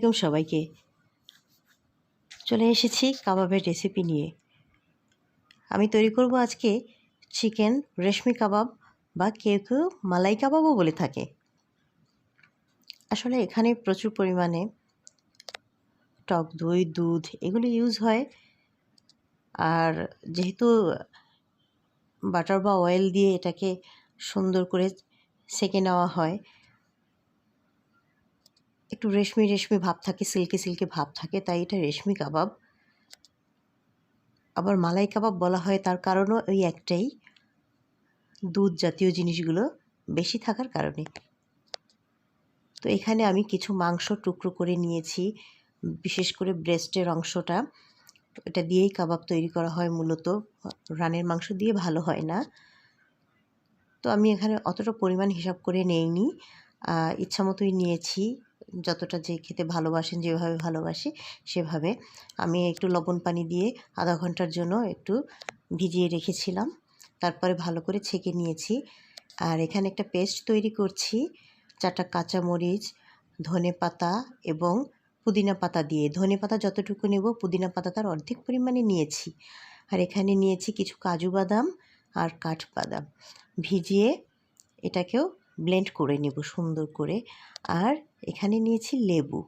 আসসালামাইকুম সবাইকে। চলে এসেছি কাবাবের রেসিপি নিয়ে। আমি তৈরি করব আজকে চিকেন রেশমি কাবাব বা কেউ কেউ মালাই কাবাবও বলে থাকে। আসলে এখানে প্রচুর পরিমাণে টক দই, দুধ এগুলো ইউজ হয়। আর যেহেতু বাটার বা অয়েল দিয়ে এটাকে সুন্দর করে সেঁকে নেওয়া হয় একটু রেশমি রেশমি ভাব থাকে, সিল্কি সিল্কি ভাব থাকে, তাই এটা রেশমি কাবাব। আবার মালাই কাবাব বলা হয় তার কারণও ওই একটাই, দুধ জাতীয় জিনিসগুলো বেশি থাকার কারণে। তো এখানে আমি কিছু মাংস টুকরো করে নিয়েছি, বিশেষ করে ব্রেস্টের অংশটা। এটা দিয়েই কাবাব তৈরি করা হয় মূলত। রানের মাংস দিয়ে ভালো হয় না। তো আমি এখানে অতটা পরিমাণ হিসাব করে নেইনি। ইচ্ছা মতোই নিয়েছি। যতটা যে খেতে ভালোবাসেন, যেভাবে ভালোবাসি, সেভাবে আমি একটু লবণ পানি দিয়ে আধা ঘণ্টার জন্য একটু ভিজিয়ে রেখেছিলাম। তারপরে ভালো করে ছেঁকে নিয়েছি। আর এখানে একটা পেস্ট তৈরি করছি। চারটা কাঁচামরিচ, ধনে পাতা এবং পুদিনা পাতা দিয়ে। ধনে পাতা যতটুকু নেব, পুদিনা পাতা তার অর্ধেক পরিমাণে নিয়েছি। আর এখানে নিয়েছি কিছু কাজু বাদাম আর কাঠবাদাম ভিজিয়ে এটাকেও ব্লেন্ড করে নেব সুন্দর করে। আর এখানে নিয়েছি লেবু।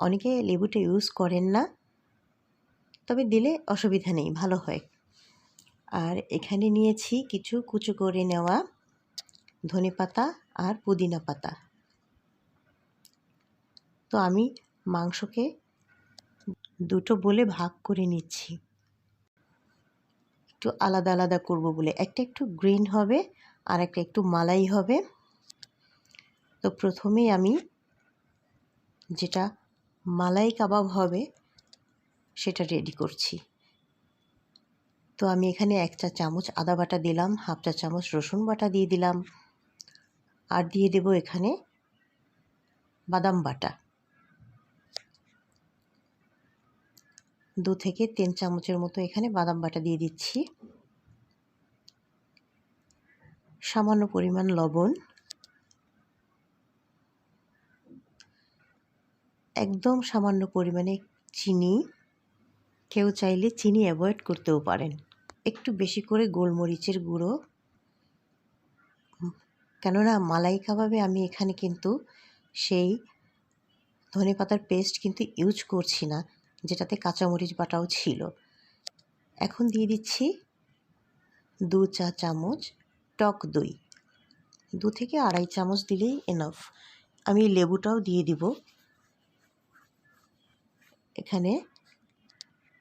অনেকে লেবুটা ইউজ করেন না, তবে দিলে অসুবিধা নেই, ভালো হয়। আর এখানে নিয়েছি কিছু কুচো করে নেওয়া ধনে পাতা আর পুদিনা পাতা। তো আমি মাংসকে দুটো বলে ভাগ করে নিচ্ছি। একটু আলাদা আলাদা করব বলে। একটা একটু গ্রিন হবে আর একটা একটু মালাই হবে। তো প্রথমেই আমি যেটা মালাই কাবাব হবে সেটা রেডি করছি। তো আমি এখানে এক চা চামচ আদা বাটা দিলাম, হাফ চা চামচ রসুন বাটা দিয়ে দিলাম। আর দিয়ে দেব এখানে বাদাম বাটা। দু থেকে তিন চামচের মতো এখানে বাদাম বাটা দিয়ে দিচ্ছি। সামান্য পরিমাণ লবণ। একদম সামান্য পরিমাণে চিনি। কেউ চাইলে চিনি অ্যাভয়েড করতেও পারেন। একটু বেশি করে গোলমরিচের গুঁড়ো। কেননা মালাই কাবাবে আমি এখানে কিন্তু সেই ধনে পাতার পেস্ট কিন্তু ইউজ করছি না, যেটাতে কাঁচামরিচ বাটাও ছিল। এখন দিয়ে দিচ্ছি দু চা চামচ টক দই। দু থেকে আড়াই চামচ দিলেই এনাফ আমি লেবুটাও দিয়ে দিব। এখানে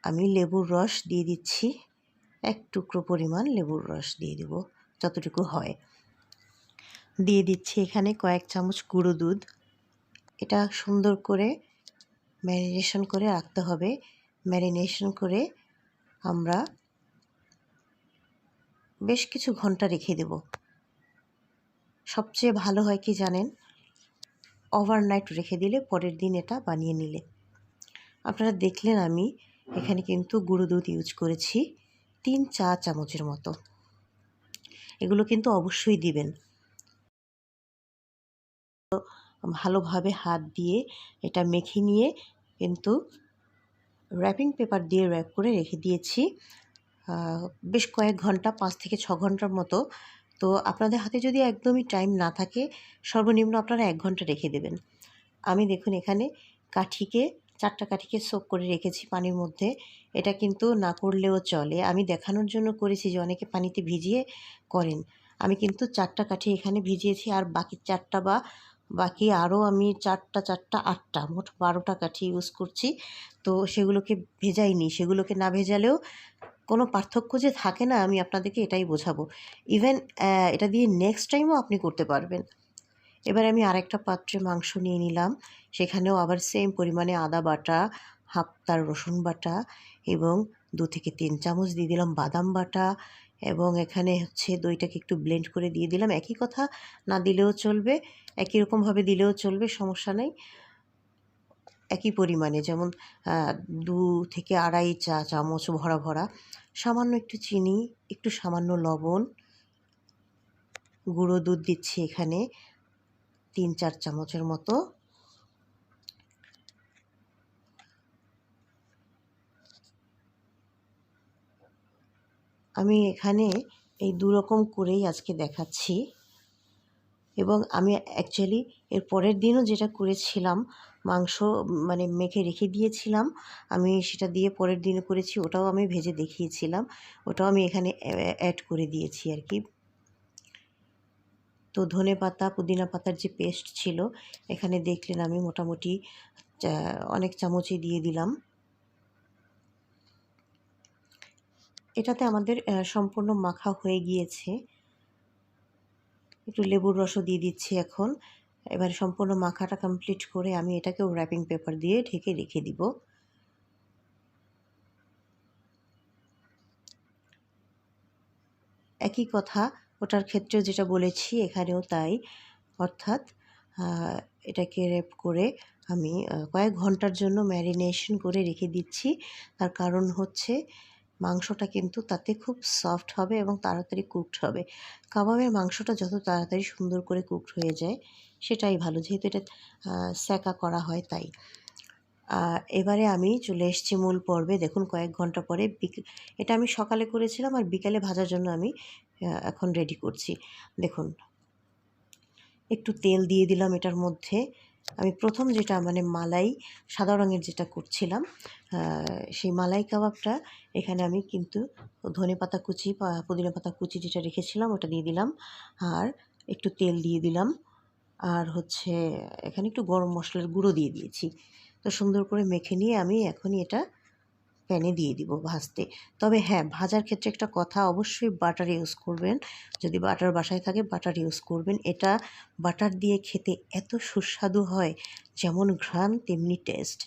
আমি লেবুর রস দিয়ে দিচ্ছি। এক টুকরো পরিমাণ লেবুর রস দিয়ে দেব, যতটুকু হয়। দিয়ে দিচ্ছি এখানে কয়েক চামচ গুঁড়ো দুধ। এটা সুন্দর করে ম্যারিনেশন করে রাখতে হবে। ম্যারিনেশন করে আমরা বেশ কিছু ঘণ্টা রেখে দেব। সবচেয়ে ভালো হয় কি জানেন? ওভারনাইট রেখে দিলে পরের দিন এটা বানিয়ে নিলে। আপনারা দেখলেন আমি এখানে কিন্তু গুঁড়ো দুধ ইউজ করেছি তিন চা চামচের মতো। এগুলো কিন্তু অবশ্যই দিবেন। ভালোভাবে হাত দিয়ে এটা মেখে নিয়ে কিন্তু র্যাপিং পেপার দিয়ে র্যাপ করে রেখে দিয়েছি। বেশ কয়েক ঘণ্টা, পাঁচ থেকে ছ ঘণ্টার মতো। তো আপনাদের হাতে যদি একদমই টাইম না থাকে, সর্বনিম্ন আপনারা এক ঘণ্টা রেখে দেবেন। আমি দেখুন এখানে কাঠিকে, চারটা কাঠিকে সোক করে রেখেছি পানির মধ্যে। এটা কিন্তু না করলেও চলে। আমি দেখানোর জন্য করেছি যে অনেকে পানিতে ভিজিয়ে করেন। আমি কিন্তু চারটা কাঠি এখানে ভিজিয়েছি আর বাকি চারটা বা বাকি আরও আমি চারটা চারটা, আটটা, মোট বারোটা কাঠি ইউজ করছি। তো সেগুলোকে ভেজাইনি। সেগুলোকে না ভেজালেও কোনো পার্থক্য যে থাকে না, আমি আপনাদেরকে এটাই বোঝাবো। ইভেন এটা দিয়ে নেক্সট টাইমও আপনি করতে পারবেন। এবার আমি আরেকটা পাত্রে মাংস নিয়ে নিলাম। সেখানেও আবার সেম পরিমাণে আদা বাটা, হাফ তার রসুন বাটা এবং দু থেকে তিন চামচ দিয়ে দিলাম বাদাম বাটা এবং এখানে হচ্ছে দইটাকে একটু ব্লেন্ড করে দিয়ে দিলাম। একই কথা, না দিলেও চলবে, একই রকমভাবে দিলেও চলবে, সমস্যা নেই। একই পরিমাণে, যেমন দু থেকে আড়াই চা চামচ ভরা ভরা, সামান্য একটু চিনি, একটু সামান্য লবণ, গুঁড়ো দুধ দিচ্ছি এখানে, তিন চার চামচের মতো। আমি এখানে এই দুরকম করেই আজকে দেখাচ্ছি এবং আমি অ্যাকচুয়ালি এর পরের দিনও যেটা করেছিলাম মাংস মানে মেখে রেখে দিয়েছিলাম। আমি সেটা দিয়ে পরের দিনে করেছি, ওটাও আমি ভেজে দেখিয়েছিলাম। ওটাও আমি এখানে অ্যাড করে দিয়েছি আর কি। তো ধনে পাতা, পুদিনা পাতার যে পেস্ট ছিল, এখানে দেখলেন আমি মোটামুটি অনেক চামচই দিয়ে দিলাম। এটাতে আমাদের সম্পূর্ণ মাখা হয়ে গিয়েছে। একটু লেবুর রসও দিয়ে দিচ্ছি এখন। এবার সম্পূর্ণ মাখাটা কমপ্লিট করে আমি এটাকেও র্যাপিং পেপার দিয়ে ঢেকে রেখে দিব। একই কথা, ওটার ক্ষেত্রেও যেটা বলেছি এখানেও তাই। অর্থাৎ এটাকে রেপ করে আমি কয়েক ঘণ্টার জন্য ম্যারিনেশন করে রেখে দিচ্ছি। তার কারণ হচ্ছে মাংসটা কিন্তু তাতে খুব সফট হবে এবং তাড়াতাড়ি কুকড হবে। কাবাবের মাংসটা যত তাড়াতাড়ি সুন্দর করে কুকড হয়ে যায়, সেটাই ভালো। যেহেতু এটা স্যাকা করা হয় তাই। এবারে আমি চলে এসেছি মূল পর্বে। দেখুন, কয়েক ঘণ্টা পরে এটা আমি সকালে করেছিলাম আর বিকালে ভাজার জন্য আমি এখন রেডি করছি। দেখুন, একটু তেল দিয়ে দিলাম এটার মধ্যে। আমি প্রথম যেটা মানে মালাই, সাদা রঙের যেটা করছিলাম সেই মালাই কাবাবটা এখানে আমি কিন্তু ধনে পাতা কুচি পুদিনা পাতা কুচি যেটা রেখেছিলাম ওটা দিয়ে দিলাম, আর একটু তেল দিয়ে দিলাম, আর হচ্ছে এখানে একটু গরম মশলার গুঁড়ো দিয়ে দিয়েছি। তো সুন্দর করে মেখে নিয়ে আমি এখনই এটা প্যানে দিয়ে দিব ভাজতে। তবে হ্যাঁ ভাজার ক্ষেত্রে একটা কথা অবশ্যই বাটার ইউজ করবেন। যদি বাটার বাসায় থাকে, বাটার ইউজ করবেন। এটা বাটার দিয়ে খেতে এত সুস্বাদু হয়, যেমন ঘ্রাণ, তেমনি টেস্ট।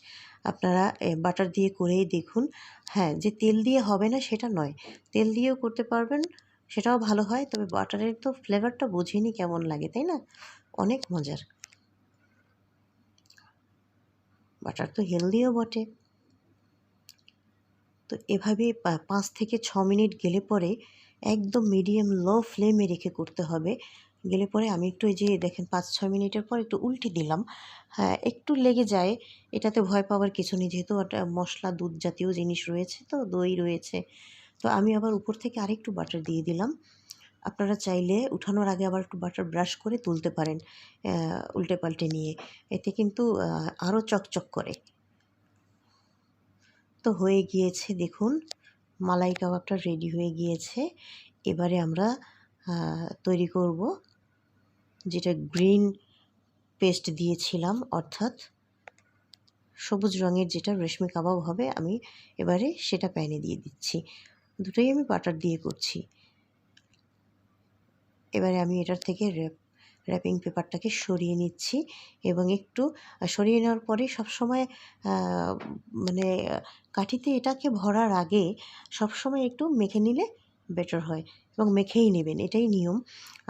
আপনারা বাটার দিয়ে করেই দেখুন। হ্যাঁ যে তেল দিয়ে হবে না, সেটা নয়। তেল দিয়েও করতে পারবেন, সেটাও ভালো হয়। তবে বাটারের তো ফ্লেভারটা বুঝিনি কেমন লাগে, তাই না? অনেক মজার। বাটার তো হেলদিও বটে। তো এভাবে পাঁচ থেকে ছ মিনিট গেলে পরে একদম মিডিয়াম লো ফ্লেমে রেখে করতে হবে। গেলে পরে আমি একটু এই যে দেখেন পাঁচ, ছ মিনিটের পর একটু উল্টে দিলাম। হ্যাঁ একটু লেগে যায়। এটাতে ভয় পাওয়ার কিছু নেই, যেহেতু মশলা, দুধ জাতীয় জিনিস রয়েছে তো, দই রয়েছে। তো আমি আবার উপর থেকে আরেকটু বাটার দিয়ে দিলাম। আপনারা চাইলে উঠানোর আগে আবার একটু বাটার ব্রাশ করে তুলতে পারেন উল্টে পাল্টে নিয়ে। এতে কিন্তু আরও চকচক করে। তো হয়ে গিয়েছে, দেখুন। মালাই কাবাবটা রেডি হয়ে গিয়েছে। এবারে আমরা তৈরি করব যেটা গ্রিন পেস্ট দিয়েছিলাম, অর্থাৎ সবুজ রঙের যেটা রেশমি কাবাব হবে, আমি এবারে সেটা প্যানে দিয়ে দিচ্ছি। দুটোই আমি বাটার দিয়ে করছি। এবারে আমি এটার থেকে পেপারটাকে সরিয়ে নিচ্ছি এবং একটু সরিয়ে নেওয়ার পরে সবসময় মানে কাঠিতে এটাকে ভরার আগে সবসময় একটু মেখে নিলে বেটার হয় এবং মেখেই নেবেন, এটাই নিয়ম।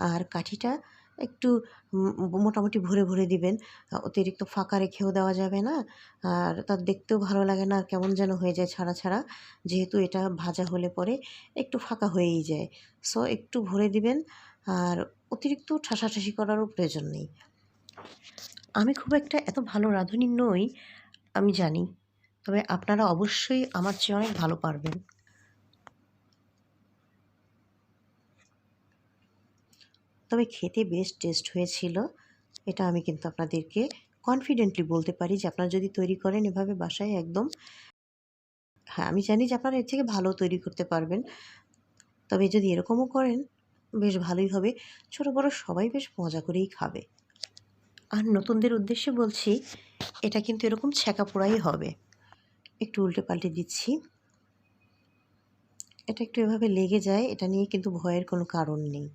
আর কাঠিটা একটু মোটামুটি ভরে ভরে দিবেন অতিরিক্ত ফাঁকা রেখেও দেওয়া যাবে না। আর তার দেখতেও ভালো লাগে না আর কেমন যেন হয়ে যায় ছাড়া ছাড়া, যেহেতু এটা ভাজা হলে পরে একটু ফাঁকা হয়েই যায়। সো একটু ভরে দিবেন, আর অতিরিক্ত ঠাসাঠাসি করারও প্রয়োজন নেই। আমি খুব একটা এত ভালো রাঁধুনি নই, আমি জানি। তবে আপনারা অবশ্যই আমার চেয়ে অনেক ভালো পারবেন। তবে খেতে বেশ টেস্ট হয়েছিল, এটা আমি কিন্তু আপনাদেরকে কনফিডেন্টলি বলতে পারি যে আপনারা যদি তৈরি করেন এভাবে বাসায় একদম হ্যাঁ আমি জানি যে আপনারা এর থেকে ভালো তৈরি করতে পারবেন। তবে যদি এরকমও করেন বেশ ভালোই হবে। ছোটো বড়ো সবাই বেশ মজা করেই খাবে। আর নতুনদের উদ্দেশ্যে বলছি, এটা কিন্তু এরকম ছ্যাঁকা পোড়াই হবে। একটু উল্টে পাল্টে দিচ্ছি। এটা একটু এভাবে লেগে যায়, এটা নিয়ে কিন্তু ভয়ের কোনো কারণ নেই।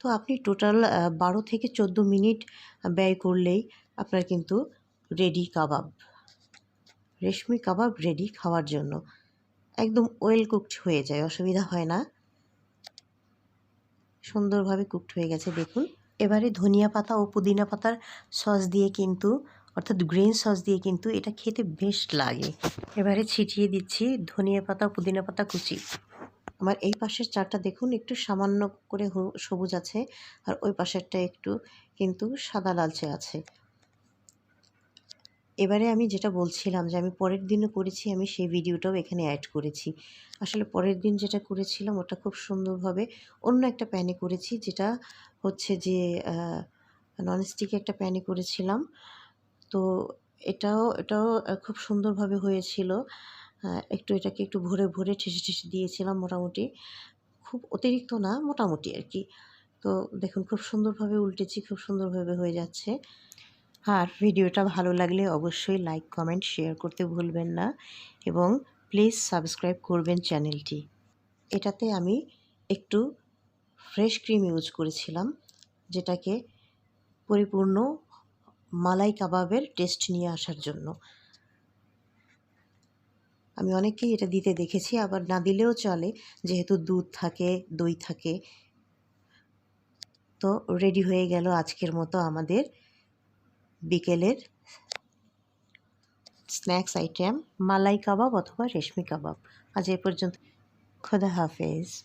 তো আপনি টোটাল বারো থেকে চোদ্দ মিনিট ব্যয় করলেই আপনার কিন্তু রেডি কাবাব। রেশমি কাবাব রেডি খাওয়ার জন্য। একদম ওয়েল কুকড হয়ে যায়, অসুবিধা হয় না। সুন্দরভাবে কুকড হয়ে গেছে, দেখুন। এবারে ধনিয়া পাতা ও পুদিনা পাতার সস দিয়ে কিন্তু, অর্থাৎ গ্রিন সস দিয়ে কিন্তু এটা খেতে বেশ লাগে। এবারে ছিটিয়ে দিচ্ছি ধনিয়া পাতা পুদিনা পাতা কুচি। আমার এই পাশের চারটা দেখুন, একটু সামান্য করে সবুজ আছে, আর ওই পাশেরটা একটু কিন্তু সাদা লালচে আছে। এবারে আমি যেটা বলছিলাম যে, আমি পরের দিনও করেছি, আমি সেই ভিডিওটাও এখানে অ্যাড করেছি। আসলে পরের দিন যেটা করেছিলাম, ওটা খুব সুন্দরভাবে অন্য একটা প্যানে করেছি, যেটা হচ্ছে যে ননস্টিকে একটা প্যানে করেছিলাম। তো এটাও এটাও খুব সুন্দরভাবে হয়েছিল। একটু এটাকে একটু ভরে ভরে ঠেসে ঠেসে দিয়েছিলাম মোটামুটি। খুব অতিরিক্ত না, মোটামুটি আর কি। তো দেখুন, খুব সুন্দরভাবে উল্টেছি, খুব সুন্দরভাবে হয়ে যাচ্ছে। আর ভিডিওটা ভালো লাগলে অবশ্যই লাইক কমেন্ট শেয়ার করতে ভুলবেন না এবং প্লিজ সাবস্ক্রাইব করবেন চ্যানেলটি এটাতে আমি একটু ফ্রেশ ক্রিম ইউজ করেছিলাম, যেটাকে পরিপূর্ণ মালাই কাবাবের টেস্ট নিয়ে আসার জন্য। আমি অনেককেই এটা দিতে দেখেছি, আবার না দিলেও চলে, যেহেতু দুধ থাকে, দই থাকে। তো রেডি হয়ে গেল আজকের মতো আমাদের বিকেলের স্ন্যাক্স আইটেম মালাই কাবাব অথবা রেশমি কাবাব। আজ এ পর্যন্ত। খোদা হাফেজ।